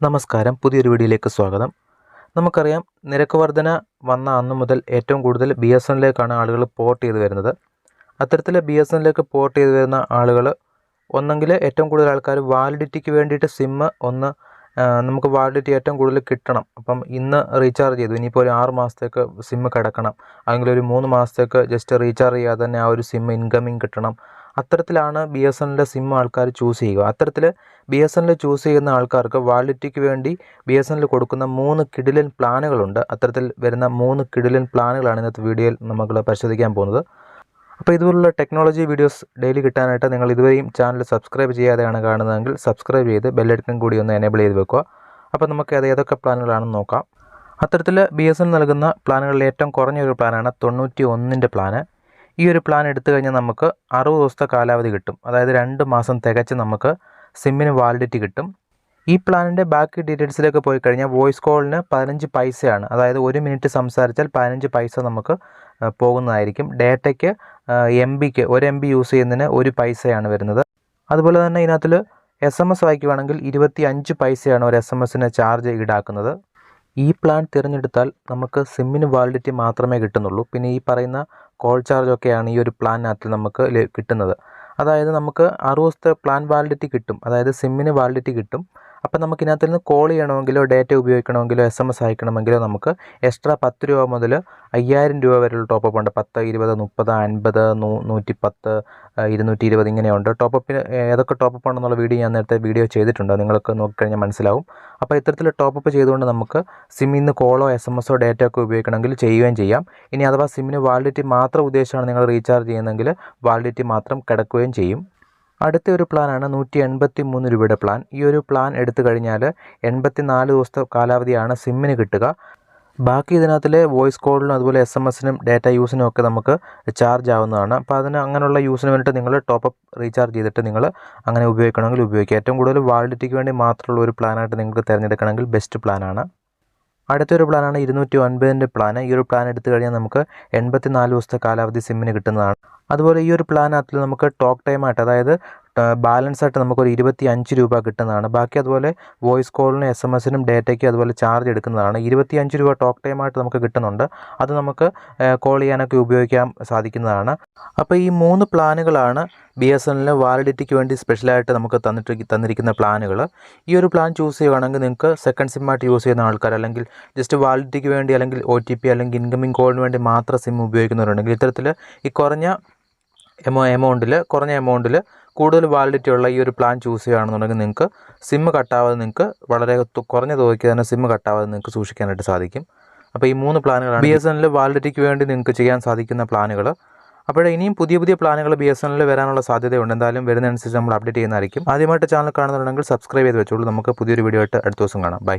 നമസ്കാരം. പുതിയൊരു വീഡിയോയിലേക്ക് സ്വാഗതം. നമുക്കറിയാം നിരക്ക് വർധന വന്ന അന്നു മുതൽ ഏറ്റവും കൂടുതൽ ബി എസ് എന്നിലേക്കാണ് ആളുകൾ പോർട്ട് ചെയ്ത് വരുന്നത്. അത്തരത്തിൽ ബി എസ് എന്നിലേക്ക് പോർട്ട് ചെയ്ത് വരുന്ന ആളുകൾ ഒന്നെങ്കിൽ ഏറ്റവും കൂടുതൽ ആൾക്കാർ വാലിഡിറ്റിക്ക് വേണ്ടിയിട്ട് സിമ്മ് ഒന്ന് നമുക്ക് വാലിഡിറ്റി ഏറ്റവും കൂടുതൽ കിട്ടണം. അപ്പം ഇന്ന് റീചാർജ് ചെയ്തു. ഇനിയിപ്പോൾ ഒരു ആറ് മാസത്തേക്ക് സിമ്മ് കിടക്കണം. അല്ലെങ്കിൽ ഒരു മൂന്ന് മാസത്തേക്ക് ജസ്റ്റ് റീചാർജ് ചെയ്യാതെ തന്നെ ആ ഒരു സിമ്മ് ഇൻകമിങ് കിട്ടണം. അത്തരത്തിലാണ് ബി എസ് എന്നിലെ സിം ആൾക്കാർ ചൂസ് ചെയ്യുക. അത്തരത്തിൽ ബി എസ് എന്നിൽ ചൂസ് ചെയ്യുന്ന ആൾക്കാർക്ക് വാലിഡിറ്റിക്ക് വേണ്ടി ബി എസ് എന്നിൽ കൊടുക്കുന്ന മൂന്ന് കിഡിലൻ പ്ലാനുകളുണ്ട് അത്തരത്തിൽ വരുന്ന മൂന്ന് കിഡിലൻ പ്ലാനുകളാണ് ഇന്നത്തെ വീഡിയോയിൽ നമ്മൾ പരിശോധിക്കാൻ പോകുന്നത്. അപ്പോൾ ഇതുപോലുള്ള ടെക്നോളജി വീഡിയോസ് ഡെയിലി കിട്ടാനായിട്ട് നിങ്ങൾ ഇതുവരെയും ചാനൽ സബ്സ്ക്രൈബ് ചെയ്യാതെയാണ് കാണുന്നതെങ്കിൽ സബ്സ്ക്രൈബ് ചെയ്ത് ബെല്ലൈക്കൺ കൂടി ഒന്ന് എനേബിൾ ചെയ്ത് വെക്കുക. അപ്പോൾ നമുക്ക് അത് ഏതൊക്കെ പ്ലാനുകളാണെന്ന് നോക്കാം. അത്തരത്തിൽ ബി എസ് എൻ നൽകുന്ന പ്ലാനുകളിൽ ഏറ്റവും കുറഞ്ഞ ഒരു പ്ലാനാണ് തൊണ്ണൂറ്റി ഒന്നിന്റെ പ്ലാന് ഈ ഒരു പ്ലാൻ എടുത്തു കഴിഞ്ഞാൽ നമുക്ക് അറുപത് ദിവസത്തെ കാലാവധി കിട്ടും. അതായത് രണ്ട് മാസം തികച്ച് നമുക്ക് സിമ്മിന് വാലിഡിറ്റി കിട്ടും. ഈ പ്ലാനിന്റെ ബാക്കി ഡീറ്റെയിൽസിലേക്ക് പോയി കഴിഞ്ഞാൽ വോയിസ് കോളിന് പതിനഞ്ച് പൈസയാണ്. അതായത് ഒരു മിനിറ്റ് സംസാരിച്ചാൽ പതിനഞ്ച് പൈസ നമുക്ക് പോകുന്നതായിരിക്കും. ഡേറ്റയ്ക്ക് എം ബിക്ക് ഒരു എം ബി യൂസ് ചെയ്യുന്നതിന് ഒരു പൈസയാണ് വരുന്നത്. അതുപോലെ തന്നെ ഇതിനകത്തിൽ എസ് എം എസ് വായിക്കുവാണെങ്കിൽ ഇരുപത്തി അഞ്ച് പൈസയാണ് ഒരു എസ് എം എസിന് ചാർജ് ഈടാക്കുന്നത്. ഈ പ്ലാൻ തിരഞ്ഞെടുത്താൽ നമുക്ക് സിമ്മിന് വാലിഡിറ്റി മാത്രമേ കിട്ടുന്നുള്ളൂ. പിന്നെ ഈ പറയുന്ന കോൾ ചാർജൊക്കെയാണ് ഈ ഒരു പ്ലാനിനകത്ത് നമുക്ക് കിട്ടുന്നത്. അതായത് നമുക്ക് അറുപത് ദിവസത്തെ പ്ലാൻ വാലിഡിറ്റി കിട്ടും. അതായത് സിമ്മിന് വാലിഡിറ്റി കിട്ടും. അപ്പം നമുക്ക് ഇതിനകത്ത് നിന്ന് കോൾ ചെയ്യണമെങ്കിലോ ഡേറ്റ ഉപയോഗിക്കണമെങ്കിലോ എസ് എം എസ് അയക്കണമെങ്കിലോ നമുക്ക് എക്സ്ട്രാ പത്ത് രൂപ മുതൽ അയ്യായിരം രൂപ വരെയുള്ള ടോപ്പപ്പ് ഉണ്ട്. പത്ത് ഇരുപത് മുപ്പത് അൻപത് നൂ നൂറ്റി പത്ത് ഇരുന്നൂറ്റി ഇരുപത് ഇങ്ങനെയുണ്ട്. ടോപ്പപ്പിന് ഏതൊക്കെ ടോപ്പപ്പ് ആണെന്നുള്ള വീഡിയോ ഞാൻ നേരത്തെ വീഡിയോ ചെയ്തിട്ടുണ്ട്. നിങ്ങൾക്ക് നോക്കിക്കഴിഞ്ഞാൽ മനസ്സിലാവും. അപ്പോൾ ഇത്തരത്തിൽ ടോപ്പപ്പ് ചെയ്തുകൊണ്ട് നമുക്ക് സിമ്മിൽ നിന്ന് കോളോ എസ് എം എസോ ഡേറ്റ ഒക്കെ ഉപയോഗിക്കണമെങ്കിൽ ചെയ്യുകയും ചെയ്യാം. ഇനി അഥവാ സിമ്മിന് വാലിഡിറ്റി മാത്രം ഉദ്ദേശമാണ് നിങ്ങൾ റീചാർജ് ചെയ്യുന്നതെങ്കിൽ വാലിഡിറ്റി മാത്രം കിടക്കുകയും ചെയ്യും. അടുത്ത ഒരു പ്ലാനാണ് നൂറ്റി എൺപത്തി മൂന്ന് രൂപയുടെ പ്ലാൻ. ഈ ഒരു പ്ലാൻ എടുത്തു കഴിഞ്ഞാൽ എൺപത്തി നാല് ദിവസത്തെ കാലാവധിയാണ് സിമ്മിന് കിട്ടുക. ബാക്കി ഇതിനകത്തിൽ വോയിസ് കോളിനും അതുപോലെ എസ് എം എസിനും ഡാറ്റ യൂസിനും ഒക്കെ നമുക്ക് ചാർജ് ആവുന്നതാണ്. അപ്പോൾ അതിന് അങ്ങനെയുള്ള യൂസിന് വേണ്ടിയിട്ട് നിങ്ങൾ ടോപ്പ് അപ്പ് റീചാർജ് ചെയ്തിട്ട് നിങ്ങൾ അങ്ങനെ ഉപയോഗിക്കണമെങ്കിൽ ഉപയോഗിക്കുക. ഏറ്റവും കൂടുതൽ വാലിഡിറ്റിക്ക് വേണ്ടി മാത്രമുള്ള ഒരു പ്ലാനായിട്ട് നിങ്ങൾക്ക് തിരഞ്ഞെടുക്കണമെങ്കിൽ ബെസ്റ്റ് പ്ലാനാണ്. അടുത്തൊരു പ്ലാനാണ് ഇരുന്നൂറ്റി ഒൻപതിന്റെ പ്ലാൻ. ഈ ഒരു പ്ലാൻ എടുത്തു കഴിഞ്ഞാൽ നമുക്ക് എൺപത്തി നാല് ദിവസത്തെ കാലാവധി സിമ്മിന് കിട്ടുന്നതാണ്. അതുപോലെ ഈ ഒരു പ്ലാനകത്തിൽ നമുക്ക് ടോക്ക് ടൈം ആയിട്ട് അതായത് ബാലൻസ് ആയിട്ട് നമുക്കൊരു ഇരുപത്തി അഞ്ച് രൂപ കിട്ടുന്നതാണ്. ബാക്കി അതുപോലെ വോയിസ് കോളിനും എസ് എം എസിനും ഡേറ്റയ്ക്കും അതുപോലെ ചാർജ് എടുക്കുന്നതാണ്. ഇരുപത്തി അഞ്ച് രൂപ ടോക്ക് ടൈമായിട്ട് നമുക്ക് കിട്ടുന്നുണ്ട്. അത് നമുക്ക് കോൾ ചെയ്യാനൊക്കെ ഉപയോഗിക്കാൻ സാധിക്കുന്നതാണ്. അപ്പോൾ ഈ മൂന്ന് പ്ലാനുകളാണ് ബി എസ് എല്ലിന് വാലിഡിറ്റിക്ക് വേണ്ടി സ്പെഷ്യലായിട്ട് നമുക്ക് തന്നിട്ട് തന്നിരിക്കുന്ന പ്ലാനുകൾ ഈ ഒരു പ്ലാൻ ചൂസ് ചെയ്യുകയാണെങ്കിൽ നിങ്ങൾക്ക് സെക്കൻഡ് സിമ്മായിട്ട് യൂസ് ചെയ്യുന്ന ആൾക്കാർ അല്ലെങ്കിൽ ജസ്റ്റ് വാലിഡിറ്റിക്ക് വേണ്ടി അല്ലെങ്കിൽ ഒ ടി പി അല്ലെങ്കിൽ ഇൻകമിംഗ് കോളിന് വേണ്ടി മാത്രം സിം ഉപയോഗിക്കുന്നവരുണ്ടെങ്കിൽ ഇത്തരത്തിൽ ഈ കുറഞ്ഞ എമൗ എമൗണ്ടിൽ കുറഞ്ഞ എമൗണ്ടിൽ കൂടുതൽ വാലിഡിറ്റി ഉള്ള ഈ ഒരു പ്ലാൻ ചൂസ് ചെയ്യുകയാണെന്നുണ്ടെങ്കിൽ നിങ്ങൾക്ക് സിം കട്ടാവാതെ നിങ്ങൾക്ക് വളരെ കുറഞ്ഞ തുകയ്ക്ക് തന്നെ സിം കട്ടാവാതെ നിങ്ങൾക്ക് സൂക്ഷിക്കാനായിട്ട് സാധിക്കും. അപ്പോൾ ഈ മൂന്ന് പ്ലാനുകളാണ് ബി എസ് എൻ എൽ വാലിഡിറ്റിക്ക് വേണ്ടി നിങ്ങൾക്ക് ചെയ്യാൻ സാധിക്കുന്ന പ്ലാനുകൾ അപ്പോൾ ഇനിയും പുതിയ പുതിയ പ്ലാനുകൾ ബി എസ് എൻ എൽ വരാനുള്ള സാധ്യതയുണ്ട്. എന്തായാലും വരുന്നതനുസരിച്ച് നമ്മൾ അപ്ഡേറ്റ് ചെയ്യുന്നതായിരിക്കും. ആദ്യമായിട്ട് ചാനൽ കാണുന്നുണ്ടെങ്കിൽ സബ്സ്ക്രൈബ് ചെയ്ത് വെച്ചോളൂ. നമുക്ക് പുതിയൊരു വീഡിയോ ആയിട്ട് അടുത്ത ദിവസം കാണാം. ബൈ